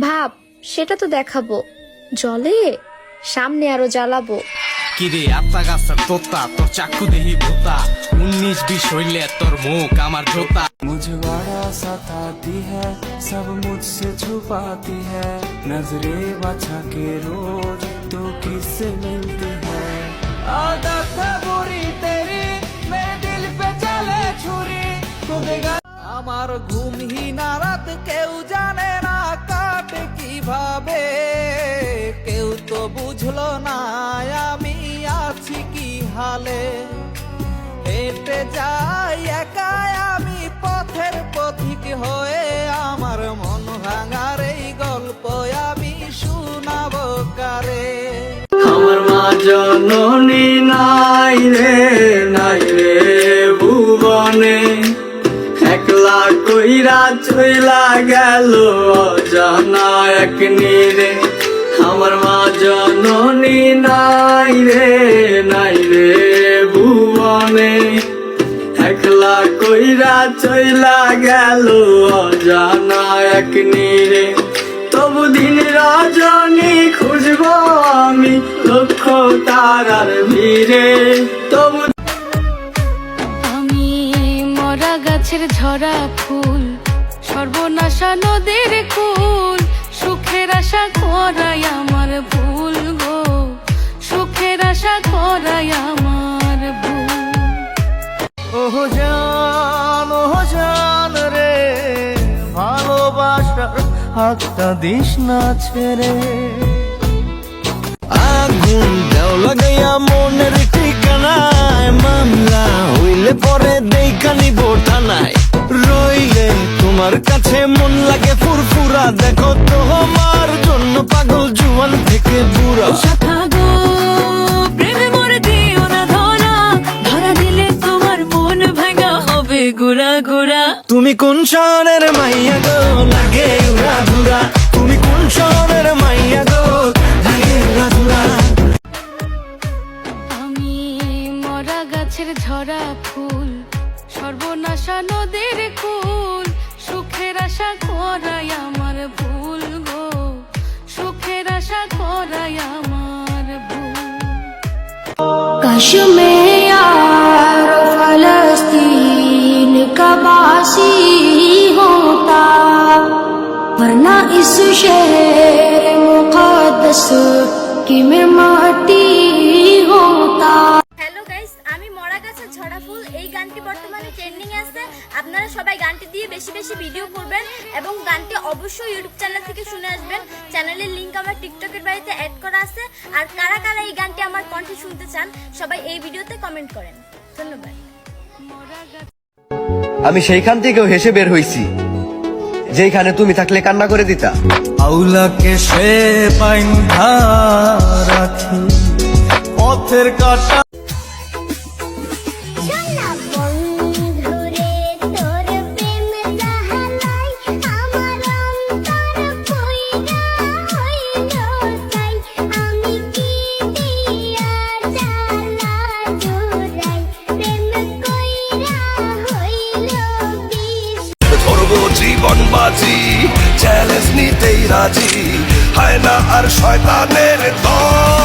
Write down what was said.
ভাব সেটা তো দেখাবো জলে সামনে আরো জ্বালাবো কিরে আত্মা গাছার তোতা তোর চাকু দেহি ভূতা উনিশ বিশ হইলে তোর মুখ আমার জোতা मुझे बड़ा सताती है सब मुझसे छुपाती है नजरे बचा के रोज तो किससे मिलती है आदत है बुरी तेरी मेरे दिल पे चले छुरी खुदेगा আমার ঘুমহীন রাত কেউ হালে হেঁটে যাই একাই আমি পথের পথিক হয়ে। আমার মন ভাঙার এই গল্প আমি শোনাবো কারে। আমার মা জননী নাই রে নাই রে ভুবনে। একলা কইরা চইলা গেল অজানা এক নীরে। আমার মা জননী নাই রে চইলা গেল অজানা এক নীরে। তবু দিন রজনী খুঁজব আমি লক্ষ তারার ভিড়ে। তবু আমি মরা গাছের ঝরা ফুল সর্বনাশা নদীর কুল। সুখের আশা করাই আমার ভুল গো। সুখের আশা করাই আমার ভুল। ওহ জান হাতটা দিস না ছেড়ে। আগুন দেও লাগাইয়া মনের ঠিকানায়, মামলা হইলে পরে দেইখানি বোটানায় রইলে তোমার কাছে মন লাগে ফুরফুরা, দেখো তোমার জন্য পাগল জুয়ান থেকে বুড়া। গুড়া গুড়া তুমি কোন শহরের মাইয়া গো? লাগে উড়া ধুরা। তুমি কোন শহরের মাইয়া গো? লাগে উড়া ধুরা। আমি মরা গাছের ঝরা ফুল সর্বনাশা নদীর কুল। সুখের আশা করাই আমার ভুল গো। সুখের আশা করাই আমার ভুল। काश फलस्तीन का बासी होता वरना इस शहर मुकद्दस की मैं माटी होता হ্যালো গাইস আমি মরা গাছের ঝরা ফুল এই গানটি বর্তমানে ট্রেন্ডিং এ আছে আপনারা সবাই গানটি দিয়ে বেশি বেশি ভিডিও করবেন এবং গানটি অবশ্যই ইউটিউব চ্যানেল থেকে শুনে আসবেন চ্যানেলের লিংক আমার টিকটকের বাড়িতে অ্যাড করা আছে আর কারা কারা এই গানটি আমার কণ্ঠে শুনতে চান সবাই এই ভিডিওতে কমেন্ট করেন ধন্যবাদ আমি সেইখান থেকেও হেসে বের হইছি যেখানে তুমি থাকলে কান্না করে দিতা। আউলাকে সে পাইন পথের কাটা জীবন বাজি চ্যালেঞ্জ নিতেই রাজি। হয় না আর শয়তানের দল।